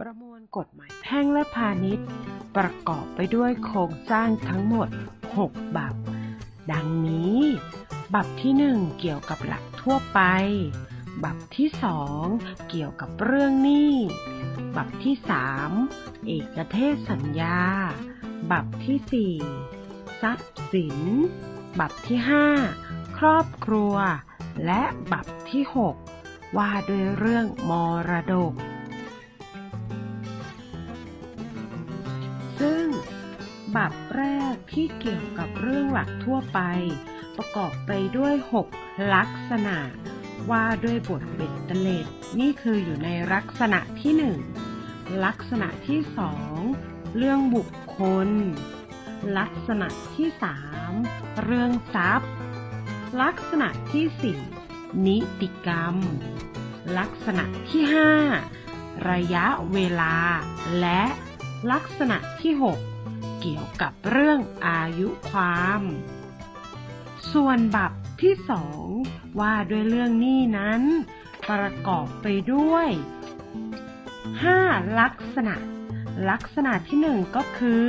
ประมวลกฎหมายแพ่งและพาณิชย์ ประกอบไปด้วยโครงสร้างทั้งหมด 6 บับ ดังนี้ บับที่ 1 เกี่ยวกับหลักทั่วไป บับที่ 2 เกี่ยวกับเรื่องหนี้ บับที่ 3 เอกเทศสัญญา บับที่ 4 ทรัพย์สิน บับที่ 5 ครอบครัว และบับที่ 6 ว่าด้วยเรื่องมรดก บับแรกที่เกี่ยวกับเรื่องหลักทั่วไป ประกอบไปด้วย 6 ลักษณะ ว่าด้วยบทเบ็ดเตล็ด นี่คืออยู่ในลักษณะที่ 1 ลักษณะที่ 2 เรื่องบุคคล ลักษณะที่ 3 เรื่องทรัพย์ ลักษณะที่ 4 นิติกรรม ลักษณะที่ 5 ระยะเวลาและลักษณะที่ 6 เกี่ยวกับเรื่องอายุความ ส่วนบับที่สองว่าด้วยเรื่องหนี้นั้น ประกอบไปด้วย 5 ลักษณะ ลักษณะที่หนึ่งก็คือ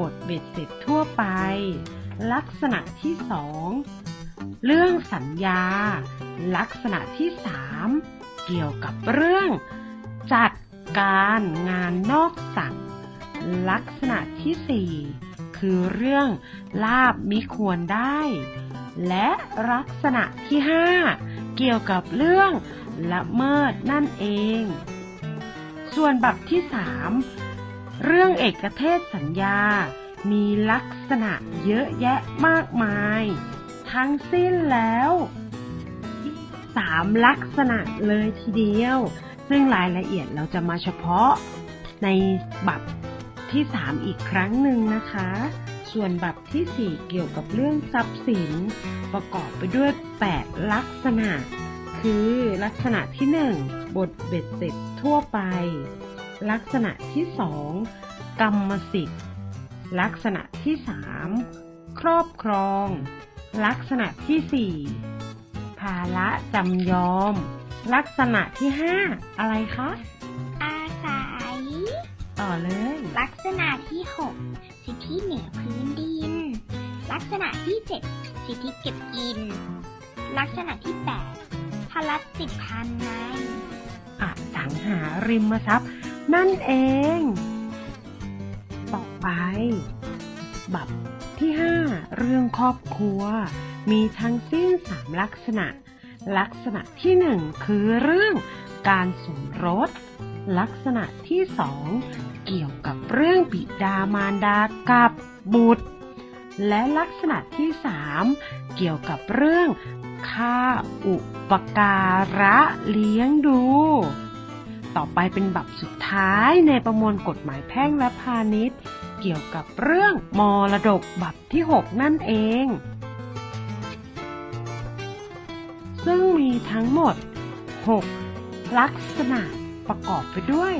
บทเบ็ดเสร็จทั่วไป ลักษณะที่สองเรื่องสัญญา ลักษณะที่สามเกี่ยวกับเรื่อง จัดการงานนอกสั่ง ลักษณะที่สี่คือเรื่องลาบมิควรได้ และลักษณะที่ห้าเกี่ยวกับเรื่องละเมิดนั่นเอง ส่วนบับที่สามเรื่องเอกเทศสัญญา มีลักษณะเยอะแยะมากมาย ทั้งสิ้นแล้วสามลักษณะเลยทีเดียว ซึ่งรายละเอียดเราจะมาเฉพาะในบับ ที่ 3 อีกครั้งหนึ่งนะคะ ส่วนบับที่ 4 เกี่ยวกับเรื่องทรัพย์สิน ประกอบไปด้วย 8 ลักษณะ คือลักษณะที่ 1 บทเบ็ดเสร็จทั่วไป ลักษณะที่ 2 กรรมสิทธิ์ ลักษณะที่ 3 ครอบครอง ลักษณะที่ 4 ภาระจำยอม ลักษณะที่ 5 อะไรคะ ต่อเลย ลักษณะที่ 6 สิทธิเหนือพื้นดิน ลักษณะที่ 7 สิทธิเก็บกิน ลักษณะที่ 8พลัดติดพันในอสังหาริมทรัพย์ นั่นเอง ต่อไป บับที่ 5 เรื่องครอบครัว มีทั้งสิ้น 3 ลักษณะ ลักษณะที่ 1 คือเรื่องการสมรส ลักษณะที่2เกี่ยวกับเรื่องบิดามารดากับบุตร และลักษณะที่3เกี่ยวกับเรื่องค่าอุปการะเลี้ยงดู ต่อไปเป็นบับสุดท้ายในประมวลกฎหมายแพ่งและพาณิชย์ เกี่ยวกับเรื่องมรดกบับที่ 6 นั่นเอง ซึ่งมีทั้งหมด 6 ลักษณะ ประกอบไปด้วย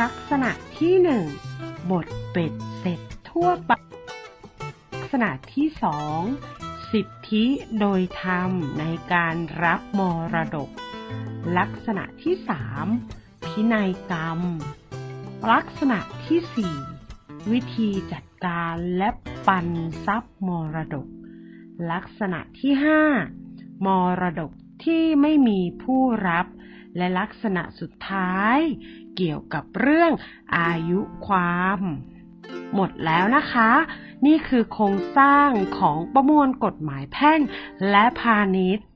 ลักษณะที่1บทเป็ดเสร็จทั่วไปลักษณะที่สองสิทธิโดยธรรมในการรับมรดก ลักษณะที่สามพินัยกรรม ลักษณะที่สี่วิธีจัดการและปันทรัพย์มรดก ลักษณะที่ห้ามรดกที่ไม่มีผู้รับ และลักษณะสุดท้าย เกี่ยวกับเรื่องอายุความ หมดแล้วนะคะ นี่คือโครงสร้างของประมวลกฎหมายแพ่งและพาณิชย์